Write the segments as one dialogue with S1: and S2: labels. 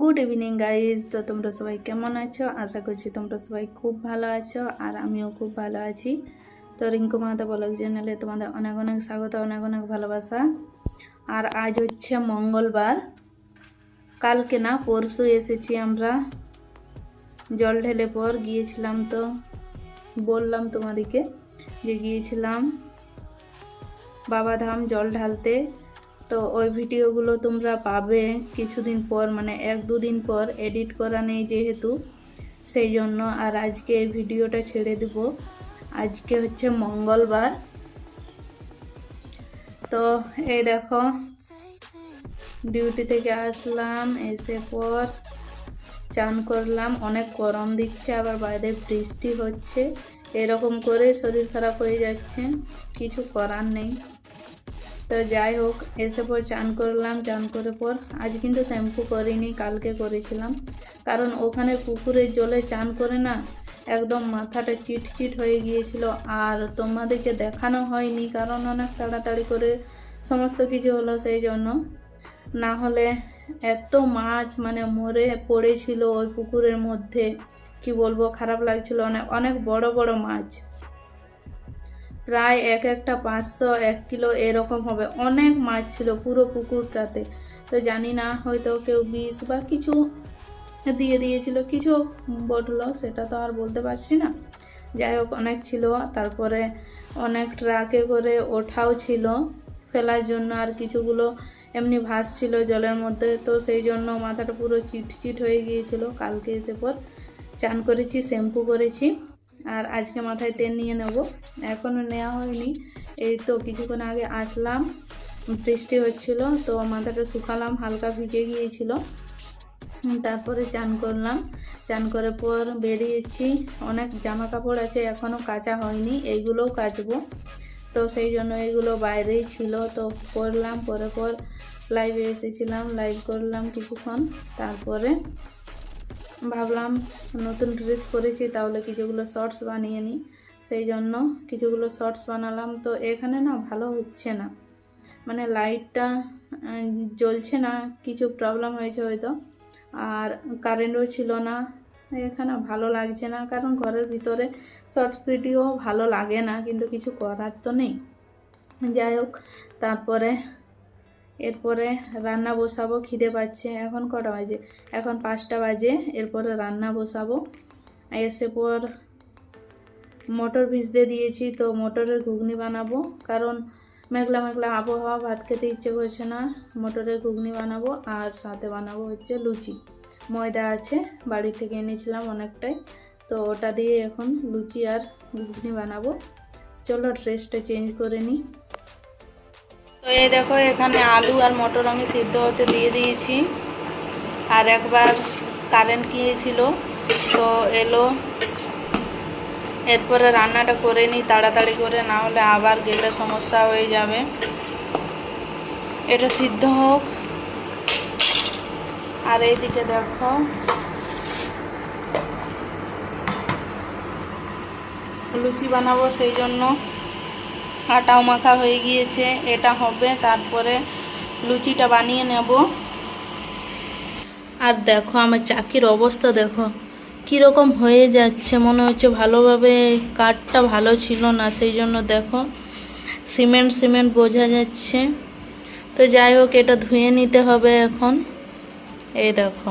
S1: Good evening guys তো তোমরা সবাই কেমন আছো? আশা করছি তোমরা সবাই খুব ভালো আছো আর আমিও খুব ভালো আছি। তো রিঙ্কু মাতা ব্লগ চ্যানেলে তোমাদের অনেক অনেক স্বাগত, অনেক অনেক ভালোবাসা। আর আজ হচ্ছে মঙ্গলবার। কালকে না, পরশু এসেছি আমরা। জল ঢেলে পর গিয়েছিলাম তো, বললাম তোমাদেরকে যে গিয়েছিলাম বাবাধাম জল ঢালতে। তো ওই ভিডিওগুলো তোমরা পাবে কিছুদিন পর মানে এক দুদিন পর এডিট করা নেই যেহেতু, সেই জন্য। আর আজকে এই ভিডিওটা ছেড়ে দেব। আজকে হচ্ছে মঙ্গলবার। তো এই দেখো ডিউটি থেকে আসলাম, এসে পর চান করলাম। অনেক গরম দিচ্ছে, আবার বাইরে বৃষ্টি হচ্ছে। এরকম করে শরীর খারাপ হয়ে যাচ্ছে, কিছু করার নেই। তো যাই হোক, এসে পর চান করলাম, চান করে পর আজ কিন্তু শ্যাম্পু করিনি, কালকে করেছিলাম। কারণ ওখানে পুকুরের জলে চান করে না, একদম মাথাটা চিটচিট হয়ে গিয়েছিল। আর তোমাদেরকে দেখানো হয়নি, কারণ অনেক তাড়াতাড়ি করে সমস্ত কিছু হলো সেই জন্য। না হলে এত মাছ মানে মরে পড়েছিল ওই পুকুরের মধ্যে। কি বলব, খারাপ লাগছিল অনেক অনেক বড় বড় মাছ। প্রায় এক একটা পাঁচশো, এক কিলো এরকম হবে। অনেক মাছ ছিল পুরো পুকুরটাতে। তো জানি না, হয়তো কেউ বিষ বা কিছু দিয়ে দিয়েছিল, কিছু বটলো সেটা তো আর বলতে পারছি না। যাই হোক, অনেক ছিল। তারপরে অনেক ট্রাকে করে ওঠাও ছিল। ফেলার জন্য আর কিছুগুলো এমনি ভাসছিল জলের মধ্যে। তো সেই জন্য মাথাটা পুরো চিটচিট হয়ে গিয়েছিল। কালকে এসে পর চান করেছি, শ্যাম্পু করেছি। আর আজকে মাথায় তেল নিয়ে নেব। এখনও নেওয়া হয়নি। এই তো কিছুক্ষণ আগে আসলাম। বৃষ্টি হচ্ছিল, তো মাথাটা শুকালাম, হালকা ভিজে গিয়েছিল। তারপরে চান করলাম। চান করার পর বেরিয়েছি। অনেক জামা কাপড় আছে এখনও কাচা হয়নি। এইগুলোও কাচবো। তো সেই জন্য এইগুলো বাইরেই ছিল। তো করলাম, পরে পর লাইভে এসেছিলাম লাইভ করলাম কিছুক্ষণ। তারপরে ভাবলাম নতুন ড্রেস পরেছি, তাহলে কিছুগুলো শর্টস বানিয়ে নিই। সেই জন্য কিছুগুলো শর্টস বানালাম। তো এখানে না ভালো হচ্ছে না। মানে লাইটটা জ্বলছে না, কিছু প্রবলেম হয়েছে হয়তো। আর কারেন্টও ছিল না। এখানে ভালো লাগছে না, কারণ ঘরের ভিতরে শর্টস ভিডিও ভালো লাগে না, কিন্তু কিছু করার তো নেই। যাই হোক, তারপরে এরপরে রান্না বসাবো, খিদে পাচ্ছে। এখন কটা বাজে? এখন পাঁচটা বাজে, এরপরে রান্না বসাবো। এসে পর মটর ভিজতে দিয়েছি, তো মটরের ঘুগনি বানাবো। কারণ মেঘলা মেঘলা আবহাওয়া, ভাত খেতে ইচ্ছে করছে না। মটরের ঘুগনি বানাবো আর সাথে বানাবো হচ্ছে লুচি। ময়দা আছে, বাড়ি থেকে এনেছিলাম অনেকটাই। তো ওটা দিয়ে এখন লুচি আর ঘুগনি বানাবো। চলো ড্রেসটা চেঞ্জ করে নিই। তো এই দেখো, এখানে আলু আর মটর আমি সিদ্ধ হতে দিয়ে দিয়েছি। আর একবার কারেন্ট গিয়েছিল তো এলো। এরপরে রান্নাটা করে নিই, তাড়াতাড়ি করে, না হলে আবার গেলে সমস্যা হয়ে যাবে। এটা সিদ্ধ হোক। আর এইদিকে দেখো। লুচি বানাবো সেই জন্য। আটাও মাখা হয়ে গিয়েছে, এটা হবে, তারপরে লুচিটা বানিয়ে নেব। আর দেখো আমার চাকির অবস্থা দেখো, কীরকম হয়ে যাচ্ছে, মনে হচ্ছে ভালোভাবে কাঠটা ভালো ছিল না, সেই জন্য দেখো সিমেন্ট সিমেন্ট বোঝা যাচ্ছে। তো যাই হোক, এটা ধুয়ে নিতে হবে এখন। এই দেখো,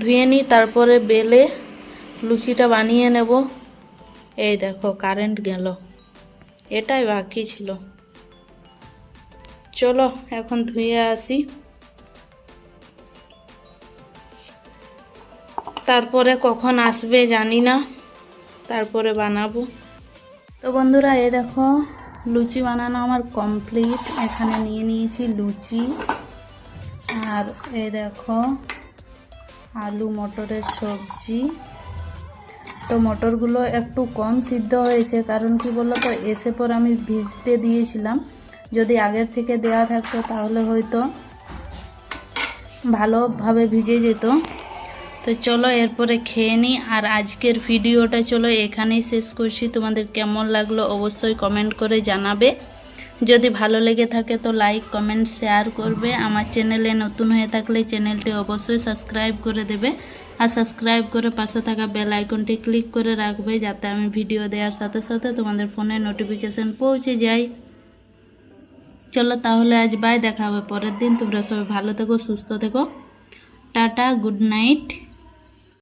S1: ধুয়ে নিই, তারপরে বেলে লুচিটা বানিয়ে নেব। এই দেখো কারেন্ট গেল। এটাই বাকি ছিল। চলো, এখন ধুয়ে আসি। তারপরে কখন আসবে জানি না, তারপরে বানাবো। তো বন্ধুরা, এ দেখো, লুচি বানানো আমার কমপ্লিট। এখানে নিয়ে নিয়েছি লুচি। আর এ দেখো, আলু মটরের সবজি। তো মটরগুলো একটু কম সিদ্ধ হয়েছে, কারণ কি বলল তো এসে পর আমি ভিজতে দিয়েছিলাম। যদি আগের থেকে দেওয়া থাকতো, তাহলে হয়তো ভালোভাবে ভিজে যেত। তো চলো এরপরে খেয়ে নিই, আর আজকের ভিডিওটা চলো এখানেই শেষ করছি। তোমাদের কেমন লাগল অবশ্যই কমেন্ট করে জানাবে। যদি ভালো লেগে থাকে তো লাইক, কমেন্ট, শেয়ার করবে। আমার চ্যানেলে নতুন হয়ে থাকলে চ্যানেলটি অবশ্যই সাবস্ক্রাইব করে দেবে। আর সাবস্ক্রাইব করে পাশে থাকা বেল আইকনটি ক্লিক করে রাখবে যাতে আমি ভিডিও দেওয়ার সাথে সাথে তোমাদের ফোনে নোটিফিকেশান পৌঁছে যায়। চলো তাহলে আজ বাই দেখা হবে পরের দিন। তোমরা সবাই ভালো থেকো, সুস্থ থেকো। Tata good night